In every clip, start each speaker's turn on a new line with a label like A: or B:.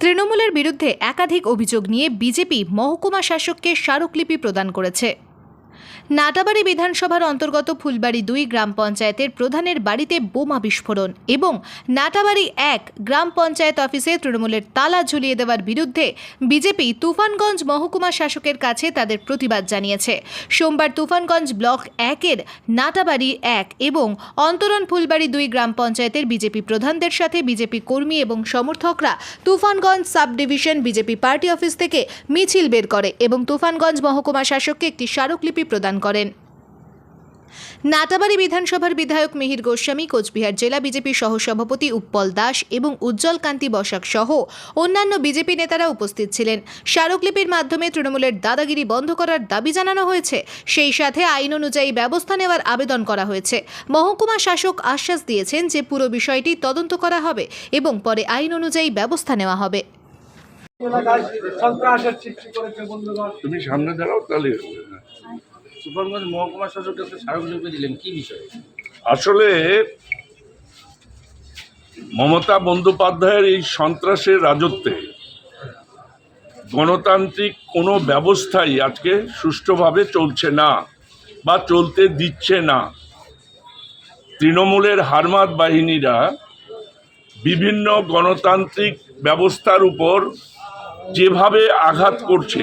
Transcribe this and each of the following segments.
A: তৃণমূলের বিরুদ্ধে একাধিক অভিযোগ নিয়ে বিজেপি মহকুমা শাসককে স্মারকলিপি প্রদান করেছে। নাটাবাড়ি বিধানসভার অন্তর্গত ফুলবাড়ি দুই গ্রাম পঞ্চায়েতের প্রধানের বাড়িতে বোমা বিস্ফোরণ এবং নাটাবাড়ি এক গ্রাম পঞ্চায়েত অফিসে তৃণমূলের তালা ঝুলিয়ে দেওয়ার বিরুদ্ধে বিজেপি তুফানগঞ্জ মহকুমা শাসকের কাছে তাদের প্রতিবাদ জানিয়েছে। সোমবার তুফানগঞ্জ ব্লক একের নাটাবাড়ি এক এবং অন্তরণ ফুলবাড়ি দুই গ্রাম পঞ্চায়েতের বিজেপি প্রধানদের সাথে বিজেপি কর্মী এবং সমর্থকরা Tufanganj sub division BJP party office থেকে মিছিল বের করে এবং তুফানগঞ্জ মহকুমা শাসককে একটি স্মারকলিপি প্রদান করেন। নাটাবাড়ি বিধানসভার বিধায়ক মিহির গোস্বামী কোচবিহার জেলা বিজেপি সহসভাপতি উৎপল দাস এবং উজ্জ্বল কান্তি বসাক সহ অন্যান্য বিজেপি নেতারা উপস্থিত ছিলেন। স্মারকলিপির মাধ্যমে তৃণমূলের দাদাগিরি বন্ধ করার দাবি জানানো হয়েছে। সেই সাথে আইন অনুযায়ী ব্যবস্থা নেওয়ার আবেদন করা হয়েছে। মহকুমা শাসক আশ্বাস দিয়েছেন যে পুরো বিষয়টি তদন্ত করা হবে এবং পরে আইন অনুযায়ী ব্যবস্থা নেওয়া হবে।
B: তুমি সামনে দাঁড়াও তাহলে
C: মহকুমা শাসক স্মারকলিপি দিলেন? কি বিষয়ে?
B: আসলে মমতা বন্দ্যোপাধ্যায়ের এই সন্ত্রাসের রাজত্বে গণতান্ত্রিক কোনো ব্যবস্থাই আজকে সুষ্ঠুভাবে চলছে না বা চলতে দিচ্ছে না। তৃণমূলের হারমাত বাহিনীরা বিভিন্ন গণতান্ত্রিক ব্যবস্থার উপর যেভাবে আঘাত করছে,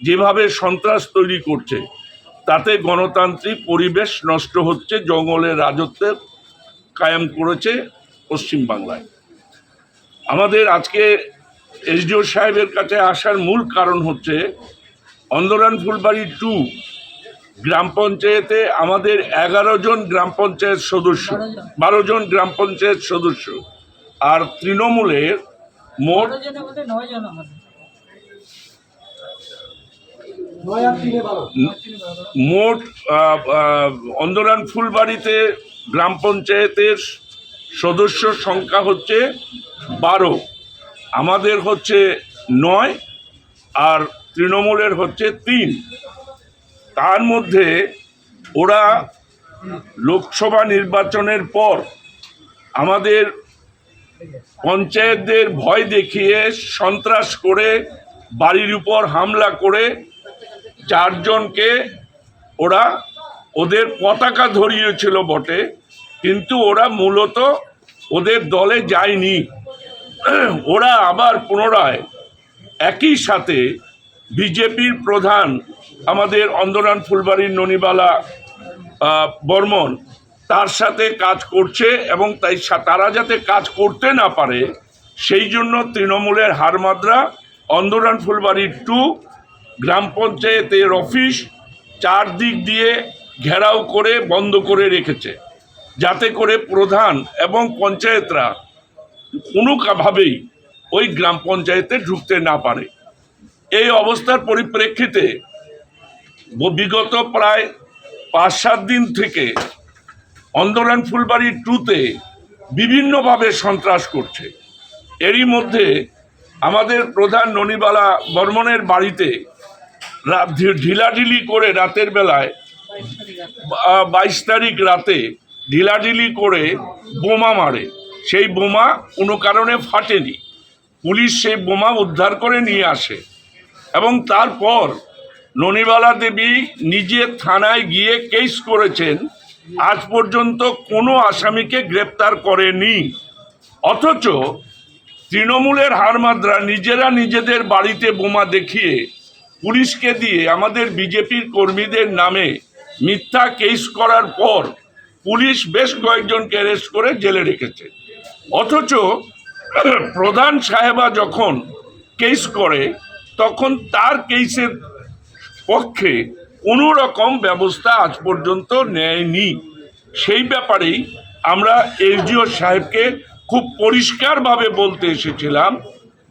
B: যেভাবে সন্ত্রাস তৈরি করছে তাতে গণতান্ত্রিক পরিবেশ নষ্ট হচ্ছে জঙ্গলের রাজত্বের কায়েম করেছে পশ্চিমবাংলায় আমাদের আজকে এসডিও সাহেবের কাছে আসার মূল কারণ হচ্ছে অন্দরান ফুলবাড়ি টু গ্রাম পঞ্চায়েতে আমাদের এগারো জন গ্রাম পঞ্চায়েত সদস্য বারো জন। গ্রাম পঞ্চায়েত সদস্য। আর তৃণমূলের মোট
D: নয় আর তিনে বারো
B: মোট অন্দরান ফুলবাড়িতে গ্রাম পঞ্চায়েতের সদস্য সংখ্যা হচ্ছে বারো। আমাদের হচ্ছে নয় আর তৃণমূলের হচ্ছে তিন। তার মধ্যে ওরা লোকসভা নির্বাচনের পর আমাদের পঞ্চায়েতদের ভয় দেখিয়ে সন্ত্রাস করে, বাড়ির উপর হামলা করে চারজনকে ওরা ওদের পতাকা ধরিয়েছিল বটে, কিন্তু ওরা মূলত ওদের দলে যায়নি। ওরা আবার পুনরায় একই সাথে বিজেপির প্রধান আমাদের অন্দরান ফুলবাড়ির ননিবালা বর্মন, তার সাথে কাজ করছে এবং তাই তারা যাতে কাজ করতে না পারে, সেই জন্য তৃণমূলের হারমাদ্রা অন্দরান ফুলবাড়ির টু গ্রাম পঞ্চায়েতের অফিস চারদিক দিয়ে ঘেরাও করে বন্ধ করে রেখেছে। যাতে করে প্রধান এবং পঞ্চায়েতরা কোনোভাবেই ওই গ্রাম পঞ্চায়েতে ঢুকতে না পারে। এই অবস্থার পরিপ্রেক্ষিতে বিগত প্রায় পাঁচ সাত দিন থেকে অন্দরান ফুলবাড়ি টুতে বিভিন্নভাবে সন্ত্রাস করছে। এরই মধ্যে আমাদের প্রধান ননিবালা বর্মনের বাড়িতে ঢিলাঢিলি করে রাতের বেলায় বাইশ তারিখ রাতে ঢিলাঢিলি করে বোমা মারে। সেই বোমা কোনো কারণে ফাটেনি। পুলিশ সেই বোমা উদ্ধার করে নিয়ে আসে। এবং তারপর ননিবালা দেবী নিজে থানায় গিয়ে কেস করেছেন, আজ পর্যন্ত কোনো আসামিকে গ্রেপ্তার করেনি। অথচ তৃণমূলের হারমাদ্রা নিজেরা নিজেদের বাড়িতে বোমা দেখিয়ে পুলিশকে দিয়ে আমাদের বিজেপির কর্মীদের নামে মিথ্যা কেস করার পর পুলিশ বেশ কয়েকজনকে অ্যারেস্ট করে জেলে রেখেছে। অথচ প্রধান সাহেবা যখন কেস করে, তখন তার কেসের পক্ষে কোনো রকম ব্যবস্থা আজ পর্যন্ত নেয়নি। সেই ব্যাপারেই আমরা এসডিও সাহেবকে খুব পরিষ্কারভাবে বলতে এসেছিলাম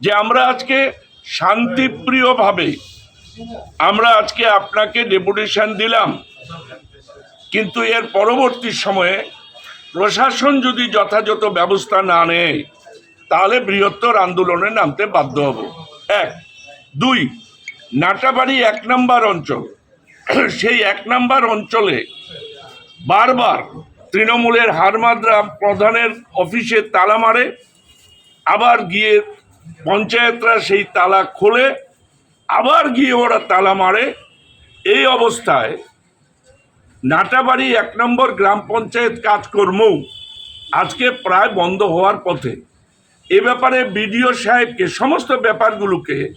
B: যে আমরা আজকে শান্তিপ্রিয়ভাবে আমরা আজকে আপনাকে ডেপুটেশন দিলাম, কিন্তু এর পরবর্তী সময়ে প্রশাসন যদি যথাযথ ব্যবস্থা না নেয়, তাহলে বৃহত্তর আন্দোলনে নামতে বাধ্য হব। এক। দুই, নাটাবাড়ি এক নম্বর অঞ্চল। সেই এক নম্বর অঞ্চলে বারবার তৃণমূলের হারমাদ্রা প্রধানের অফিসে তালা মারে, আবার গিয়ে পঞ্চায়েতরা সেই তালা খোলে আবার গিয়ে ওরা তালা মারে। এই অবস্থায় নাটাবাড়ি এক নম্বর গ্রাম পঞ্চায়েত কাজকর্মও আজকে প্রায় বন্ধ হওয়ার পথে। এ ব্যাপারে বিডিও সাহেবকে, সমস্ত ব্যাপারগুলোকে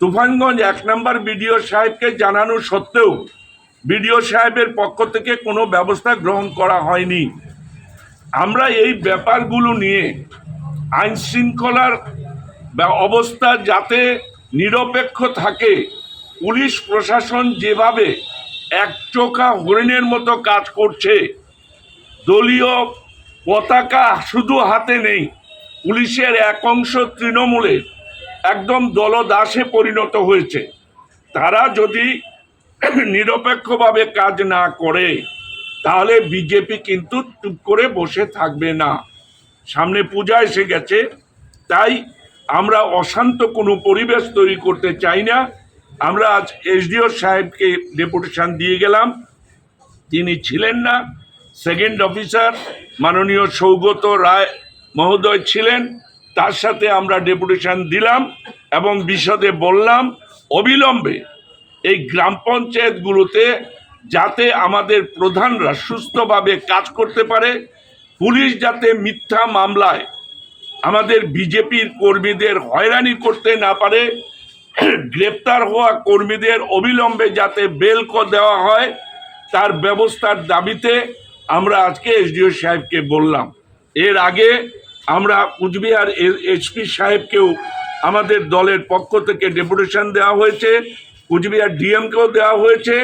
B: তুফানগঞ্জ এক নম্বর বিডিও সাহেবকে জানানো সত্ত্বেও বিডিও সাহেবের পক্ষ থেকে কোনো ব্যবস্থা গ্রহণ করা হয়নি। আমরা এই ব্যাপারগুলো নিয়ে আইন শৃঙ্খলার বা- অবস্থা যাতে নিরপেক্ষ থাকে। পুলিশ প্রশাসন যেভাবে একচোখা হরিণের মতো কাজ করছে, দলীয় পতাকা শুধু হাতে নেই, পুলিশের এক অংশ তৃণমূলের একদম দলদাসে পরিণত হয়েছে। তারা যদি নিরপেক্ষভাবে কাজ না করে, তাহলে বিজেপি কিন্তু চুপ করে বসে থাকবে না। সামনে পূজা এসে গেছে, তাই আমরা অশান্ত কোনো পরিবেশ তৈরি করতে চাই না। আমরা আজ এসডিও সাহেবকে ডেপুটেশন দিয়ে গেলাম। তিনি ছিলেন না। সেকেন্ড অফিসার মাননীয় সৌগত রায় মহোদয় ছিলেন। তার সাথে আমরা ডেপুটেশন দিলাম এবং বিশদে বললাম, অবিলম্বে এই গ্রাম পঞ্চায়েতগুলোতে যাতে আমাদের প্রধানরা সুস্থভাবে কাজ করতে পারে, পুলিশ যাতে মিথ্যা মামলায় আমাদের বিজেপির কর্মীদের হয়রানি করতে না পারে, গ্রেপ্তার হওয়া কর্মীদের অবিলম্বে যাতে বেল দেওয়া হয়, তার ব্যবস্থার দাবিতে আমরা আজকে এসডিও সাহেবকে বললাম। এর আগে আমরা কুচবিহার এসপি সাহেবকেও আমাদের দলের পক্ষ থেকে ডেপুটেশন দেওয়া হয়েছে, কুচবিহার ডিএমকেও দেওয়া হয়েছে।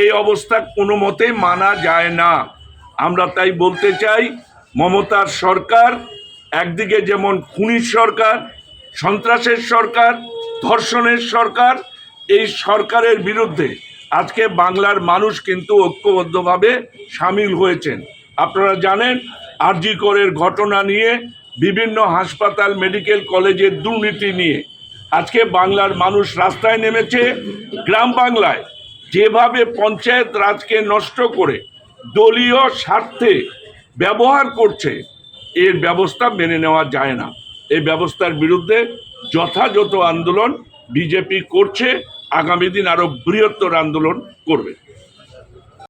B: এই অবস্থা কোনো মতেই মানা যায় না। আমরা তাই বলতে চাই, মমতার সরকার একদিকে যেমন খুনির সরকার, সন্ত্রাসের সরকার, ধর্ষণের সরকার, এই সরকারের বিরুদ্ধে আজকে বাংলার মানুষ কিন্তু ঐক্যবদ্ধভাবে সামিল হয়েছেন। আপনারা জানেন, আরজি করের ঘটনা নিয়ে, বিভিন্ন হাসপাতাল, মেডিকেল কলেজের দুর্নীতি নিয়ে। আজকে বাংলার মানুষ রাস্তায় নেমেছে, গ্রাম বাংলায় যেভাবে পঞ্চায়েত রাজকে নষ্ট করে দলীয় স্বার্থে ব্যবহার করছে এর ব্যবস্থা মেনে নেওয়া যায় না। এই ব্যবস্থার বিরুদ্ধে যথাযথ আন্দোলন বিজেপি করছে। আগামী দিন আরও বৃহত্তর আন্দোলন করবে।